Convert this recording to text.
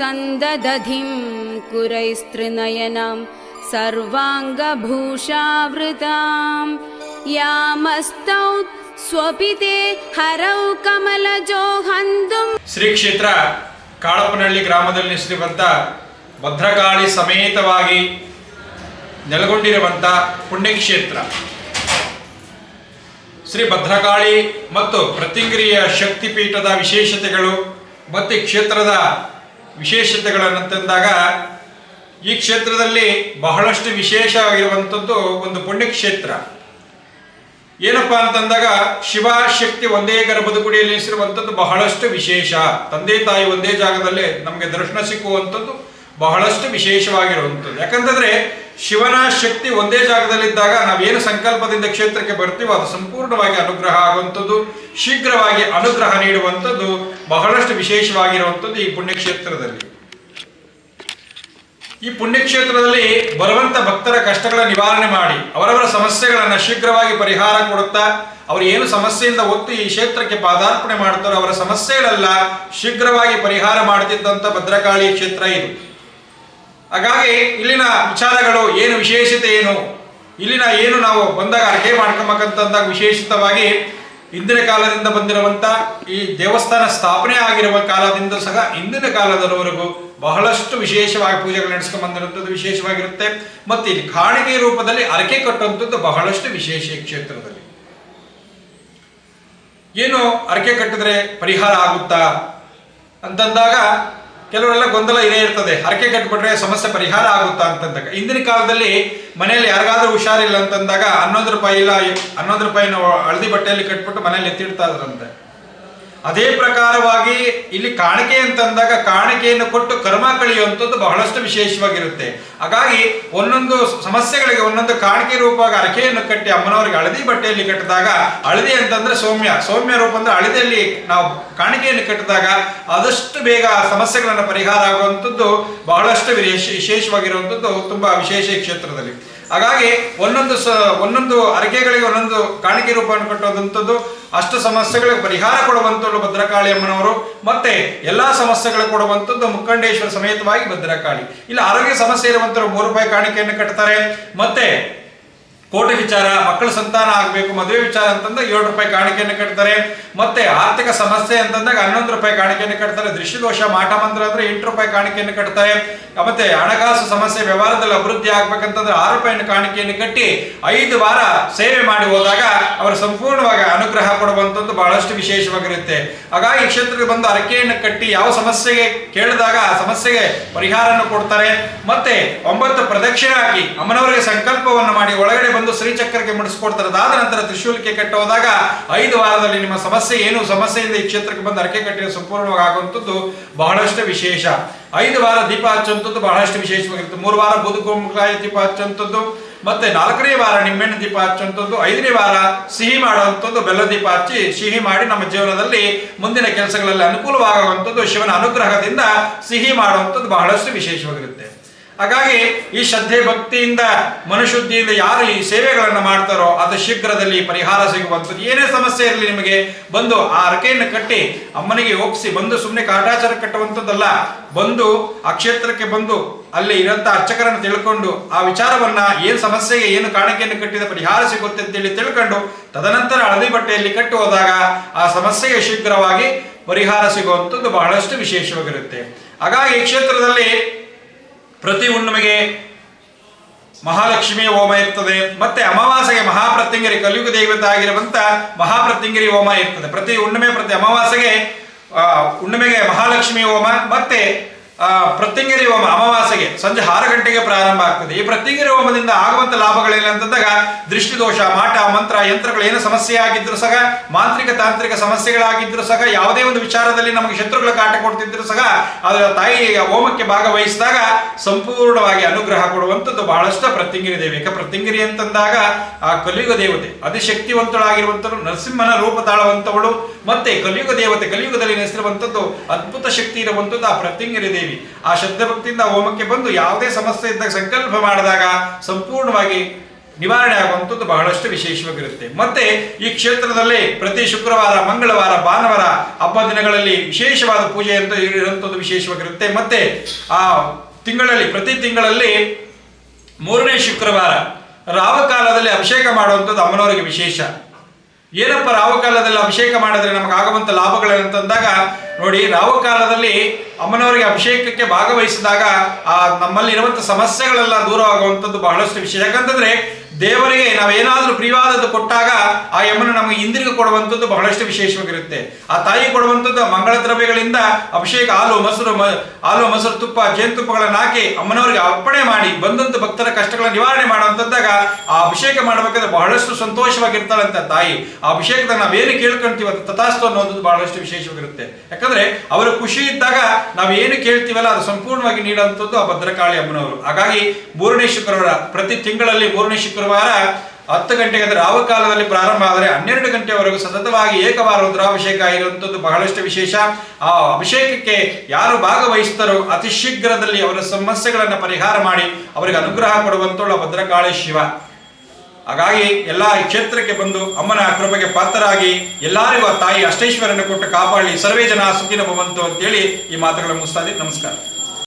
सन्ददधिं कुरैस्त्रिनयनां सर्वाङ्गभूषावृतां यामस्तौ स्वपिते हरौ कमलजो हन्तुं ಶ್ರೀ ಕ್ಷೇತ್ರ ಕಾಳಪ್ಪನಹಳ್ಳಿ ಗ್ರಾಮದಲ್ಲಿ ನೆಲೆಸಿರುವಂಥ ಭದ್ರಕಾಳಿ ಸಮೇತವಾಗಿ ನೆಲೆಗೊಂಡಿರುವಂಥ ಪುಣ್ಯಕ್ಷೇತ್ರ ಶ್ರೀ ಭದ್ರಕಾಳಿ ಮತ್ತು ಪ್ರತಿಂಗಿರಿಯ ಶಕ್ತಿಪೀಠದ ವಿಶೇಷತೆಗಳು ಮತ್ತು ಈ ಕ್ಷೇತ್ರದ ವಿಶೇಷತೆಗಳನ್ನಂತಂದಾಗ ಈ ಕ್ಷೇತ್ರದಲ್ಲಿ ಬಹಳಷ್ಟು ವಿಶೇಷವಾಗಿರುವಂಥದ್ದು ಒಂದು ಪುಣ್ಯಕ್ಷೇತ್ರ. ಏನಪ್ಪ ಅಂತಂದಾಗ ಶಿವ ಶಕ್ತಿ ಒಂದೇ ಗರ್ಭದ ಗುಡಿಯಲ್ಲಿ ಇಸಿರುವಂಥದ್ದು ಬಹಳಷ್ಟು ವಿಶೇಷ. ತಂದೆ ತಾಯಿ ಒಂದೇ ಜಾಗದಲ್ಲಿ ನಮಗೆ ದರ್ಶನ ಸಿಕ್ಕುವಂಥದ್ದು ಬಹಳಷ್ಟು ವಿಶೇಷವಾಗಿರುವಂಥದ್ದು. ಯಾಕಂತಂದ್ರೆ ಶಿವನ ಶಕ್ತಿ ಒಂದೇ ಜಾಗದಲ್ಲಿದ್ದಾಗ ನಾವೇನು ಸಂಕಲ್ಪದಿಂದ ಕ್ಷೇತ್ರಕ್ಕೆ ಬರ್ತೀವೋ ಅದು ಸಂಪೂರ್ಣವಾಗಿ ಅನುಗ್ರಹ ಆಗುವಂಥದ್ದು. ಶೀಘ್ರವಾಗಿ ಅನುಗ್ರಹ ನೀಡುವಂಥದ್ದು, ಬಹಳಷ್ಟು ವಿಶೇಷವಾಗಿರುವಂಥದ್ದು ಈ ಪುಣ್ಯಕ್ಷೇತ್ರದಲ್ಲಿ. ಈ ಪುಣ್ಯಕ್ಷೇತ್ರದಲ್ಲಿ ಬರುವಂತ ಭಕ್ತರ ಕಷ್ಟಗಳ ನಿವಾರಣೆ ಮಾಡಿ, ಅವರವರ ಸಮಸ್ಯೆಗಳನ್ನು ಶೀಘ್ರವಾಗಿ ಪರಿಹಾರ ಕೊಡುತ್ತಾ, ಅವರು ಏನು ಸಮಸ್ಯೆಯಿಂದ ಒತ್ತು ಈ ಕ್ಷೇತ್ರಕ್ಕೆ ಪಾದಾರ್ಪಣೆ ಮಾಡ್ತಾರೋ ಅವರ ಸಮಸ್ಯೆಗಳೆಲ್ಲ ಶೀಘ್ರವಾಗಿ ಪರಿಹಾರ ಮಾಡುತ್ತಿದ್ದಂಥ ಭದ್ರಕಾಳಿ ಕ್ಷೇತ್ರ ಇದು. ಹಾಗಾಗಿ ಇಲ್ಲಿನ ವಿಚಾರಗಳು ಏನು ವಿಶೇಷತೆ ಏನು? ಇಲ್ಲಿನ ಏನು ನಾವು ಬಂದಾಗ ಅಡುಗೆ ಮಾಡ್ಕೊಬೇಕಂತಂದಾಗ ವಿಶೇಷಿತವಾಗಿ ಇಂದಿನ ಕಾಲದಿಂದ ಬಂದಿರುವಂತ ಈ ದೇವಸ್ಥಾನ ಸ್ಥಾಪನೆ ಆಗಿರುವ ಕಾಲದಿಂದ ಸಹ ಇಂದಿನ ಕಾಲದವರೆಗೂ ಬಹಳಷ್ಟು ವಿಶೇಷವಾಗಿ ಪೂಜೆಗಳು ನಡೆಸ್ಕೊಂಡು ಬಂದಿರುವಂಥದ್ದು ವಿಶೇಷವಾಗಿರುತ್ತೆ. ಮತ್ತೆ ಇಲ್ಲಿ ಕಾಣಿಕೆ ರೂಪದಲ್ಲಿ ಅರಕೆ ಕಟ್ಟುವಂಥದ್ದು ಬಹಳಷ್ಟು ವಿಶೇಷ ಕ್ಷೇತ್ರದಲ್ಲಿ. ಏನು ಅರಕೆ ಕಟ್ಟಿದ್ರೆ ಪರಿಹಾರ ಆಗುತ್ತಾ? ಅಂತಂದಾಗ ಕೆಲವರೆಲ್ಲ ಗೊಂದಲ ಇದೇ ಇರ್ತದೆ. ಹರಕೆ ಕಟ್ಬಿಟ್ರೆ ಸಮಸ್ಯೆ ಪರಿಹಾರ ಆಗುತ್ತಾ ಅಂತಂದಾಗ. ಇಂದಿನ ಕಾಲದಲ್ಲಿ ಮನೆಯಲ್ಲಿ ಯಾರಿಗಾದ್ರೂ ಹುಷಾರಿಲ್ಲ ಅಂತಂದಾಗ ಹನ್ನೊಂದು ರೂಪಾಯಿ ಇಲ್ಲ, ಹನ್ನೊಂದು ರೂಪಾಯಿನ ಹಳದಿ ಬಟ್ಟೆಯಲ್ಲಿ ಕಟ್ಬಿಟ್ಟು ಮನೆಯಲ್ಲಿ ಎತ್ತಿಡ್ತಾ ಇದ್ರಂತೆ. ಅದೇ ಪ್ರಕಾರವಾಗಿ ಇಲ್ಲಿ ಕಾಣಿಕೆ ಅಂತಂದಾಗ ಕಾಣಿಕೆಯನ್ನು ಕೊಟ್ಟು ಕರ್ಮ ಕಳೆಯುವಂಥದ್ದು ಬಹಳಷ್ಟು ವಿಶೇಷವಾಗಿರುತ್ತೆ. ಹಾಗಾಗಿ ಒಂದೊಂದು ಸಮಸ್ಯೆಗಳಿಗೆ ಒಂದೊಂದು ಕಾಣಿಕೆ ರೂಪವಾಗಿ ಅರಕೆಯನ್ನು ಕಟ್ಟಿ ಅಮ್ಮನವರಿಗೆ ಹಳದಿ ಬಟ್ಟೆಯಲ್ಲಿ ಕಟ್ಟಿದಾಗ, ಹಳದಿ ಅಂತಂದ್ರೆ ಸೌಮ್ಯ ಸೌಮ್ಯ ರೂಪ ಅಂದ್ರೆ ಹಳದಿಯಲ್ಲಿ ನಾವು ಕಾಣಿಕೆಯನ್ನು ಕಟ್ಟಿದಾಗ ಆದಷ್ಟು ಬೇಗ ಸಮಸ್ಯೆಗಳನ್ನು ಪರಿಹಾರ ಆಗುವಂಥದ್ದು ಬಹಳಷ್ಟು ವಿಶೇಷ, ವಿಶೇಷವಾಗಿರುವಂಥದ್ದು ತುಂಬಾ ವಿಶೇಷ ಕ್ಷೇತ್ರದಲ್ಲಿ. ಹಾಗಾಗಿ ಒಂದೊಂದು ಸ, ಒಂದೊಂದು ಅರಕೆಗಳಿಗೆ ಒಂದೊಂದು ಕಾಣಿಕೆ ರೂಪವನ್ನು ಕಟ್ಟುವಂಥದ್ದು ಅಷ್ಟು ಸಮಸ್ಯೆಗಳಿಗೆ ಪರಿಹಾರ ಕೊಡುವಂಥದ್ದು ಭದ್ರಕಾಳಿ ಅಮ್ಮನವರು, ಮತ್ತೆ ಎಲ್ಲಾ ಸಮಸ್ಯೆಗಳು ಕೊಡುವಂಥದ್ದು ಮುಖಂಡೇಶ್ವರ ಸಮೇತವಾಗಿ ಭದ್ರಕಾಳಿ. ಇಲ್ಲ, ಆರೋಗ್ಯ ಸಮಸ್ಯೆ ಇರುವಂತರು ಮೂರು ರೂಪಾಯಿ ಕಾಣಿಕೆಯನ್ನು ಕಟ್ತಾರೆ, ಮತ್ತೆ ಕೋಟಿ ವಿಚಾರ, ಮಕ್ಕಳ ಸಂತಾನ ಆಗಬೇಕು, ಮದುವೆ ವಿಚಾರ ಅಂತಂದಾಗ ಏಳು ರೂಪಾಯಿ ಕಾಣಿಕೆಯನ್ನು ಕಟ್ತಾರೆ. ಮತ್ತೆ ಆರ್ಥಿಕ ಸಮಸ್ಯೆ ಅಂತಂದಾಗ ಹನ್ನೊಂದು ರೂಪಾಯಿ ಕಾಣಿಕೆಯನ್ನು ಕಟ್ತಾರೆ. ದೃಷ್ಟಿದೋಷ ಮಾಟ ಮಂತ್ರ ಅಂದ್ರೆ ಎಂಟು ರೂಪಾಯಿ ಕಾಣಿಕೆಯನ್ನು ಕಟ್ತಾರೆ. ಮತ್ತೆ ಹಣಕಾಸು ಸಮಸ್ಯೆ, ವ್ಯವಹಾರದಲ್ಲಿ ಅಭಿವೃದ್ಧಿ ಆಗ್ಬೇಕಂತಂದ್ರೆ ಆರು ರೂಪಾಯಿನ ಕಾಣಿಕೆಯನ್ನು ಕಟ್ಟಿ ಐದು ವಾರ ಸೇವೆ ಮಾಡಿ ಹೋದಾಗ ಅವರು ಸಂಪೂರ್ಣವಾಗಿ ಅನುಗ್ರಹ ಕೊಡುವಂಥದ್ದು ಬಹಳಷ್ಟು ವಿಶೇಷವಾಗಿರುತ್ತೆ. ಹಾಗಾಗಿ ಕ್ಷೇತ್ರಕ್ಕೆ ಬಂದು ಅರಕೆಯನ್ನು ಕಟ್ಟಿ ಯಾವ ಸಮಸ್ಯೆಗೆ ಕೇಳಿದಾಗ ಆ ಸಮಸ್ಯೆಗೆ ಪರಿಹಾರವನ್ನು ಕೊಡ್ತಾರೆ. ಮತ್ತೆ ಒಂಬತ್ತು ಪ್ರದಕ್ಷಿಣೆ ಹಾಕಿ ಅಮ್ಮನವರಿಗೆ ಸಂಕಲ್ಪವನ್ನು ಮಾಡಿ ಒಳಗಡೆ ಬಂದು ಶ್ರೀಚಕ್ರಕ್ಕೆ ಮುಡಿಸ್ಕೊಡ್ತಾರೆ ಅದಾದ ನಂತರ ತ್ರಿಶೂಲಕ್ಕೆ ಕಟ್ಟೋದಾಗ ಐದು ವಾರದಲ್ಲಿ ನಿಮ್ಮ ಸಮಸ್ಯೆ ಏನು? ಸಮಸ್ಯೆಯಿಂದ ಈ ಕ್ಷೇತ್ರಕ್ಕೆ ಬಂದು ಅರಕೆ ಕಟ್ಟಿ ಸಂಪೂರ್ಣವಾಗಿ ಆಗುವಂಥದ್ದು ಬಹಳಷ್ಟು ವಿಶೇಷ. ಐದು ವಾರ ದೀಪ ಹಚ್ಚುವಂಥದ್ದು ಬಹಳಷ್ಟು ವಿಶೇಷವಾಗಿರುತ್ತೆ. ಮೂರು ವಾರ ಬದುಕುಂಬಳಕಾಯಿ ದೀಪ ಹಚ್ಚುವಂಥದ್ದು, ಮತ್ತೆ ನಾಲ್ಕನೇ ವಾರ ನಿಮ್ಮೆಣ್ಣೆ ದೀಪ ಹಚ್ಚುವಂಥದ್ದು, ಐದನೇ ವಾರ ಸಿಹಿ ಮಾಡುವಂಥದ್ದು, ಬೆಲ್ಲ ದೀಪ ಹಚ್ಚಿ ಸಿಹಿ ಮಾಡಿ ನಮ್ಮ ಜೀವನದಲ್ಲಿ ಮುಂದಿನ ಕೆಲಸಗಳಲ್ಲಿ ಅನುಕೂಲವಾಗುವಂಥದ್ದು ಶಿವನ ಅನುಗ್ರಹದಿಂದ ಸಿಹಿ ಮಾಡುವಂಥದ್ದು ಬಹಳಷ್ಟು ವಿಶೇಷವಾಗಿರುತ್ತೆ. ಹಾಗಾಗಿ ಈ ಶ್ರದ್ಧೆ ಭಕ್ತಿಯಿಂದ ಮನುಶುದ್ಧಿಯಿಂದ ಯಾರು ಈ ಸೇವೆಗಳನ್ನು ಮಾಡ್ತಾರೋ ಅದು ಶೀಘ್ರದಲ್ಲಿ ಪರಿಹಾರ ಸಿಗುವಂಥದ್ದು ಏನೇ ಸಮಸ್ಯೆ ಇರಲಿ ನಿಮಗೆ, ಬಂದು ಆ ಅರಕೆಯನ್ನು ಕಟ್ಟಿ ಅಮ್ಮನಿಗೆ ಒಪ್ಪಿಸಿ ಬಂದು ಸುಮ್ಮನೆ ಕಾಟಾಚಾರ ಕಟ್ಟುವಂಥದ್ದಲ್ಲ, ಬಂದು ಆ ಕ್ಷೇತ್ರಕ್ಕೆ ಬಂದು ಅಲ್ಲಿ ಇರೋಂಥ ಅರ್ಚಕರನ್ನು ತಿಳ್ಕೊಂಡು ಆ ವಿಚಾರವನ್ನ ಏನು ಸಮಸ್ಯೆಗೆ, ಏನು ಕಾಣಿಕೆಯನ್ನು ಕಟ್ಟಿದ ಪರಿಹಾರ ಸಿಗುತ್ತೆ ಅಂತೇಳಿ ತಿಳ್ಕೊಂಡು ತದನಂತರ ಹಳದಿ ಬಟ್ಟೆಯಲ್ಲಿ ಕಟ್ಟು ಹೋದಾಗ ಆ ಸಮಸ್ಯೆಗೆ ಶೀಘ್ರವಾಗಿ ಪರಿಹಾರ ಸಿಗುವಂಥದ್ದು ಬಹಳಷ್ಟು ವಿಶೇಷವಾಗಿರುತ್ತೆ. ಹಾಗಾಗಿ ಈ ಕ್ಷೇತ್ರದಲ್ಲಿ ಪ್ರತಿ ಹುಣ್ಣಿಮೆಗೆ ಮಹಾಲಕ್ಷ್ಮಿ ಹೋಮ ಇರ್ತದೆ, ಮತ್ತೆ ಅಮಾವಾಸೆಗೆ ಮಹಾಪ್ರತ್ಯಂಗಿರಿ, ಕಲಿಯುಗ ದೇವತೆ ಆಗಿರುವಂತ ಮಹಾಪ್ರತ್ಯಂಗಿರಿ ಹೋಮ ಇರ್ತದೆ. ಪ್ರತಿ ಹುಣ್ಣಿಮೆ ಪ್ರತಿ ಅಮಾವಾಸೆಗೆ ಹುಣ್ಣಿಮೆಗೆ ಮಹಾಲಕ್ಷ್ಮಿ ಹೋಮ, ಮತ್ತೆ ಪ್ರತ್ಯಂಗಿರಿ ಹೋಮ, ಅಮಾವಾಸ್ಯೆಗೆ ಸಂಜೆ ಆರು ಗಂಟೆಗೆ ಪ್ರಾರಂಭ ಆಗ್ತದೆ. ಈ ಪ್ರತ್ಯಂಗಿರಿ ಹೋಮದಿಂದ ಆಗುವಂತ ಲಾಭಗಳೇನು ಅಂತಂದಾಗ ದೃಷ್ಟಿದೋಷ ಮಾಟ ಮಂತ್ರ, ಯಂತ್ರಗಳು ಏನು ಸಮಸ್ಯೆ ಆಗಿದ್ರು ಸಹ, ಮಾಂತ್ರಿಕ ತಾಂತ್ರಿಕ ಸಮಸ್ಯೆಗಳಾಗಿದ್ರು ಸಹ, ಯಾವುದೇ ಒಂದು ವಿಚಾರದಲ್ಲಿ ನಮಗೆ ಶತ್ರುಗಳ ಕಾಟ ಕೊಡ್ತಿದ್ರು ಸಹ, ಅದರ ತಾಯಿ ಹೋಮಕ್ಕೆ ಭಾಗವಹಿಸಿದಾಗ ಸಂಪೂರ್ಣವಾಗಿ ಅನುಗ್ರಹ ಕೊಡುವಂಥದ್ದು ಬಹಳಷ್ಟು ಪ್ರತ್ಯಂಗಿರಿ ದೇವಿ. ಯಾಕೆ ಪ್ರತ್ಯಂಗಿರಿ ಅಂತಂದಾಗ ಆ ಕಲಿಯುಗ ದೇವತೆ ಅತಿಶಕ್ತಿವಂತಳಾಗಿರುವಂಥವಳು ನರಸಿಂಹನ ರೂಪ ತಾಳುವಂತವಳು, ಮತ್ತೆ ಕಲಿಯುಗ ದೇವತೆ, ಕಲಿಯುಗದಲ್ಲಿ ನೆಸಿರುವಂಥದ್ದು ಅದ್ಭುತ ಶಕ್ತಿ ಇರುವಂಥದ್ದು ಆ ಪ್ರತ್ಯಂಗಿರಿ ದೇವಿ. ಆ ಶ್ರದ್ಧೆ ಭಕ್ತಿಯಿಂದ ಹೋಮಕ್ಕೆ ಬಂದು ಯಾವುದೇ ಸಮಸ್ಯೆ ಇದ್ದಾಗ ಸಂಕಲ್ಪ ಮಾಡಿದಾಗ ಸಂಪೂರ್ಣವಾಗಿ ನಿವಾರಣೆ ಆಗುವಂಥದ್ದು ಬಹಳಷ್ಟು ವಿಶೇಷವಾಗಿರುತ್ತೆ. ಮತ್ತೆ ಈ ಕ್ಷೇತ್ರದಲ್ಲಿ ಪ್ರತಿ ಶುಕ್ರವಾರ, ಮಂಗಳವಾರ, ಭಾನುವಾರ, ಹಬ್ಬ ದಿನಗಳಲ್ಲಿ ವಿಶೇಷವಾದ ಪೂಜೆ ಅಂತ ಇರುವಂಥದ್ದು ವಿಶೇಷವಾಗಿರುತ್ತೆ. ಮತ್ತೆ ಆ ತಿಂಗಳಲ್ಲಿ, ಪ್ರತಿ ತಿಂಗಳಲ್ಲಿ ಮೂರನೇ ಶುಕ್ರವಾರ ರಾವಕಾಲದಲ್ಲಿ ಅಭಿಷೇಕ ಮಾಡುವಂಥದ್ದು ಅಮ್ಮನವರಿಗೆ ವಿಶೇಷ. ಏನಪ್ಪ ರಾವಕಾಲದಲ್ಲಿ ಅಭಿಷೇಕ ಮಾಡಿದ್ರೆ ನಮಗೆ ಆಗುವಂಥ ಲಾಭಗಳೇನಂತಂದಾಗ ನೋಡಿ ರಾವಕಾಲದಲ್ಲಿ ಅಮ್ಮನವರಿಗೆ ಅಭಿಷೇಕಕ್ಕೆ ಭಾಗವಹಿಸಿದಾಗ ಆ ನಮ್ಮಲ್ಲಿ ಇರುವಂತ ಸಮಸ್ಯೆಗಳೆಲ್ಲ ದೂರ ಆಗುವಂಥದ್ದು ಬಹಳಷ್ಟು ವಿಷಯ ಯಾಕಂತಂದ್ರೆ ದೇವರಿಗೆ ನಾವೇನಾದ್ರೂ ಪ್ರಿಯವಾದದ್ದು ಕೊಟ್ಟಾಗ ಆ ಯಮನು ನಮಗೆ ಇಂದ್ರಿಗೆ ಕೊಡುವಂಥದ್ದು ಬಹಳಷ್ಟು ವಿಶೇಷವಾಗಿರುತ್ತೆ. ಆ ತಾಯಿ ಕೊಡುವಂಥದ್ದು ಮಂಗಳ ದ್ರವ್ಯಗಳಿಂದ ಅಭಿಷೇಕ, ಹಾಲು, ಮೊಸರು ಹಾಲು, ಮೊಸರು, ತುಪ್ಪ ಜೇನುತುಪ್ಪಗಳನ್ನು ಹಾಕಿ ಅಮ್ಮನವರಿಗೆ ಅರ್ಪಣೆ ಮಾಡಿ, ಬಂದಂತ ಭಕ್ತರ ಕಷ್ಟಗಳ ನಿವಾರಣೆ ಮಾಡುವಂಥದ್ದಾಗ ಆ ಅಭಿಷೇಕ ಮಾಡಬೇಕಾದ್ರೆ ಬಹಳಷ್ಟು ಸಂತೋಷವಾಗಿರ್ತಾಳಂತ ತಾಯಿ. ಆ ಅಭಿಷೇಕದ ನಾವೇನು ಕೇಳ್ಕೊಂತೀವಿ ಅದು ತಥಾಸ್ತು ಅನ್ನೋದು ಬಹಳಷ್ಟು ವಿಶೇಷವಾಗಿರುತ್ತೆ. ಯಾಕಂದ್ರೆ ಅವರು ಖುಷಿ ಇದ್ದಾಗ ನಾವೇನು ಕೇಳ್ತೀವಲ್ಲ, ಅದು ಸಂಪೂರ್ಣವಾಗಿ ನೀಡುವಂಥದ್ದು ಆ ಭದ್ರಕಾಳಿ ಅಮ್ಮನವರು. ಹಾಗಾಗಿ ಮೂರನೇ ಶುಕ್ರವಾರ ಪ್ರತಿ ತಿಂಗಳಲ್ಲಿ ಮೂರನೇ ಶುಕ್ರವಾರ ಹತ್ತು ಗಂಟೆಗೆ ಅಂದರೆ ರಾವಕಾಲದಲ್ಲಿ ಪ್ರಾರಂಭ ಆದರೆ ಹನ್ನೆರಡು ಗಂಟೆವರೆಗೂ ಸತತವಾಗಿ ಏಕವಾರ ರುದ್ರಾಭಿಷೇಕ ಆಗಿರುವಂಥದ್ದು ಬಹಳಷ್ಟು ವಿಶೇಷ. ಆ ಅಭಿಷೇಕಕ್ಕೆ ಯಾರು ಭಾಗವಹಿಸ್ತಾರೋ ಅತಿ ಶೀಘ್ರದಲ್ಲಿ ಅವರ ಸಮಸ್ಯೆಗಳನ್ನು ಪರಿಹಾರ ಮಾಡಿ ಅವರಿಗೆ ಅನುಗ್ರಹ ಕೊಡುವಂತೋಳ ಭದ್ರಕಾಳಿ ಶಿವ. ಹಾಗಾಗಿ ಎಲ್ಲ ಕ್ಷೇತ್ರಕ್ಕೆ ಬಂದು ಅಮ್ಮನ ಕೃಪೆಗೆ ಪಾತ್ರರಾಗಿ ಎಲ್ಲರಿಗೂ ಆ ತಾಯಿ ಅಷ್ಟೈಶ್ವರನ ಕೊಟ್ಟು ಕಾಪಾಡಿ ಸರ್ವೇ ಜನ ಸುಖಿನ ಭವಂತು ಅಂತೇಳಿ ಈ ಮಾತುಗಳನ್ನು ಮುಗಿಸ್ತಾ. ನಮಸ್ಕಾರ.